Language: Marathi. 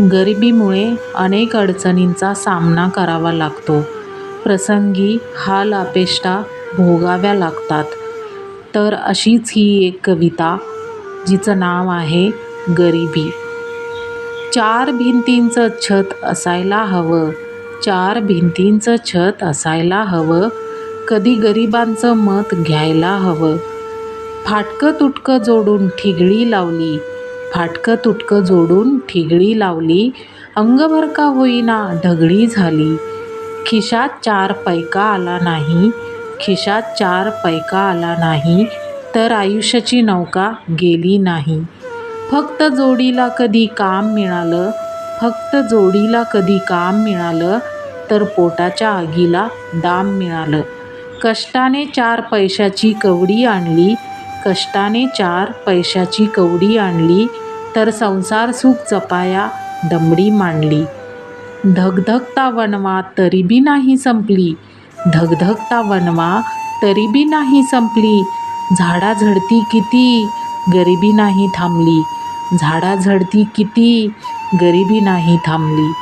गरिबीमुळे अनेक अडचणींचा सामना करावा लागतो. प्रसंगी हाल अपेष्टा भोगाव्या लागतात. तर अशीच ही एक कविता जिचं नाव आहे गरिबी. चार भिंतींचं छत असायला हवं. चार भिंतींचं छत असायला हवं. कधी गरिबांचं मत घ्यायला हवं. फाटकं तुटकं जोडून ठिगळी लावली. फाटकं तुटकं जोडून ठिगळी लावली. अंगभर का होईना ढगळी झाली. खिशात चार पैका आला नाही. खिशात चार पैका आला नाही. तर आयुष्याची नौका गेली नाही. फक्त जोडीला कधी काम मिळालं फक्त जोडीला कधी काम मिळालं तर पोटाच्या आगीला दाम मिळालं. कष्टाने चार पैशाची कवडी आणली कष्टाने चार पैशाची कवडी आणली तर संसार सुख जपाया दमडी मांडली. धगधगता वनवा तरी बी नाही संपली. धगधगता वनवा तरी बी नाही संपली. झाडा झडती किती गरिबी नाही थांबली. झाडा झडती किती गरिबी नाही थांबली.